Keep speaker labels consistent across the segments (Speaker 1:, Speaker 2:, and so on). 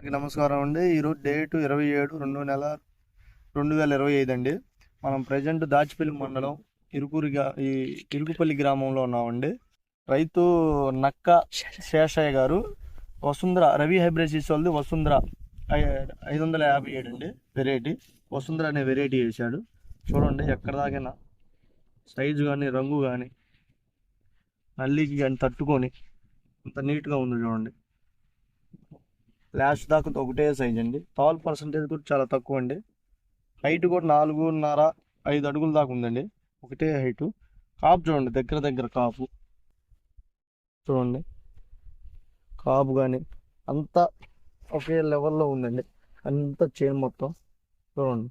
Speaker 1: అందరికీ నమస్కారం అండి. ఈరోజు డేటు ఇరవై ఏడు రెండు నెల రెండు వేల ఇరవై ఐదు అండి. మనం ప్రజెంట్ దాచిపల్లి మండలం ఇరుకురిగా ఈ ఇరుకుపల్లి గ్రామంలో ఉన్నామండి. రైతు నక్క శేషయ్య గారు వసుంధర రవి హైబ్రిడ్ వాళ్ళది వసుంధర ఐదు వందల యాభై ఏడు అండి వెరైటీ. వసుంధర అనే వెరైటీ వేశాడు. చూడండి ఎక్కడ దాకైనా సైజు కానీ రంగు కానీ నల్లికి కానీ తట్టుకొని అంత నీట్గా ఉంది చూడండి. లాస్ట్ దాకా ఒకటే సైజ్ అండి. టాల్ పర్సంటేజ్ కూడా చాలా తక్కువ అండి హైట్ కూడా నాలుగున్నర ఐదు అడుగుల దాకా ఉందండి. ఒకటే హైటు కాపు చూడండి దగ్గర దగ్గర కాపు చూడండి. కాపు కానీ అంతా ఒకే లెవెల్లో ఉందండి. అంత చైన్ మొత్తం. చూడండి.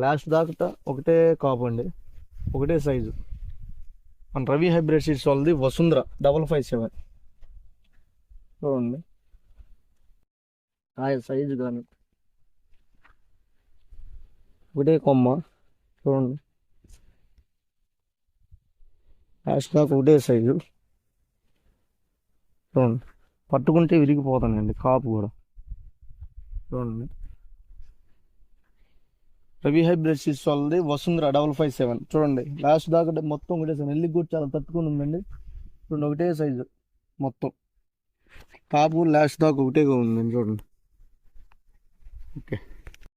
Speaker 1: లాస్ట్ దాకా ఒకటే కాపు అండి. ఒకటే సైజు మన రవి హైబ్రిడ్ సీడ్స్ వాళ్ళది వసుంధర డబల్ ఫైవ్ సెవెన్ చూడండి. కాయ సైజు కానీ ఒకటే కొమ్మ చూడండి. లాస్ట్ దాకా ఒకటే సైజు. చూడండి. పట్టుకుంటే విరిగిపోతానండి కాపు కూడా. చూడండి. రవి హైబ్రిడ్ సీడ్స్ వాళ్ళది వసుంధర డబల్ ఫైవ్ సెవెన్. చూడండి. లాస్ట్ దాకా మొత్తం ఒకటే సైజు. నెల్లికి కూడా చాలా తట్టుకుని ఉందండి. చూడండి ఒకటే సైజు మొత్తం. కాపు లాస్ట్ దాకా ఒకటేగా ఉందండి చూడండి. okay.